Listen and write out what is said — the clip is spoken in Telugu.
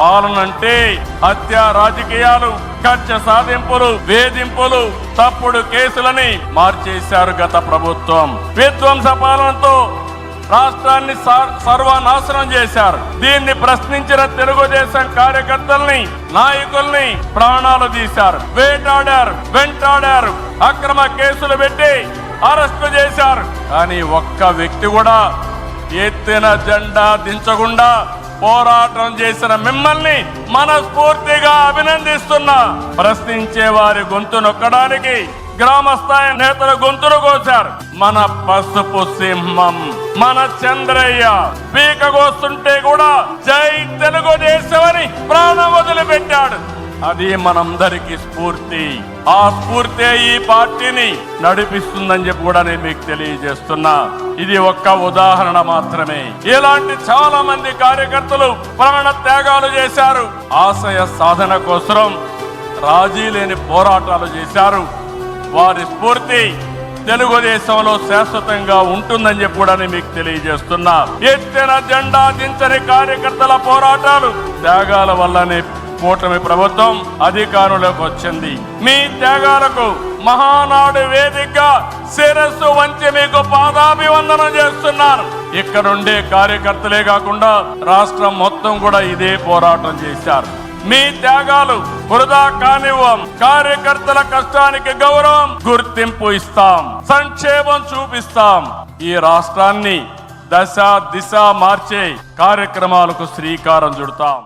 పాలన అంటే హత్య రాజకీయాలు కక్ష సాధింపులు వేధింపులు తప్పుడు కేసులని మార్చేశారు గత ప్రభుత్వం. విధ్వంస పాలనతో రాష్ట్రాన్ని సర్వనాశనం చేశారు. దీన్ని ప్రశ్నించిన తెలుగుదేశం కార్యకర్తల్ని నాయకుల్ని ప్రాణాలు తీశారు. వేటాడారు వెంటాడారు అక్రమ కేసులు పెట్టి అరెస్టు చేశారు. కానీ ఒక్క వ్యక్తి కూడా ఎత్తిన జెండా దించకుండా పోరాటం చేసిన మిమ్మల్ని మనస్ఫూర్తిగా అభినందిస్తున్నా. ప్రశ్నించే వారి గొంతు నొక్కడానికి గ్రామ స్థాయి నేతల గొంతులు కోశారు. మన పసుపు సింహం మన చంద్రయ్య పీకగోస్తుంటే కూడా జై తెలుగుదేశం అని ప్రాణం వదిలిపెట్టాడు. అది మనందరికి స్ఫూర్తి. ఆ స్ఫూర్తే ఈ పార్టీని నడిపిస్తుందని చెప్పి కూడా నేను మీకు తెలియజేస్తున్నా. ఇది ఒక్క ఉదాహరణ మాత్రమే. ఇలాంటి చాలా మంది కార్యకర్తలు ప్రాణ త్యాగాలు చేశారు. ఆశయ సాధన కోసం రాజీ లేని పోరాటాలు చేశారు. వారి స్ఫూర్తి తెలుగుదేశంలో శాశ్వతంగా ఉంటుందని చెప్పి కూడా నేను మీకు తెలియజేస్తున్నా. ఎత్తిన జెండా దించని కార్యకర్తల పోరాటాలు త్యాగాల వల్లనే కూటమి ప్రభుత్వం అధికారంలోకి వచ్చింది. మీ త్యాగాలకు మహానాడు వేదికగా శిరస్సు వంచి మీకు పాదాభివందనం చేస్తున్నారు ఇక్కడుండే కార్యకర్తలే కాకుండా రాష్ట్రం మొత్తం కూడా ఇదే పోరాటం చేశారు. మీ త్యాగాలు వృధా కానివ్వం. కార్యకర్తల కష్టానికి గౌరవం గుర్తింపు ఇస్తాం. సంక్షేమం చూపిస్తాం. ఈ రాష్ట్రాన్ని దశ దిశ మార్చే కార్యక్రమాలకు శ్రీకారం చుడతాం.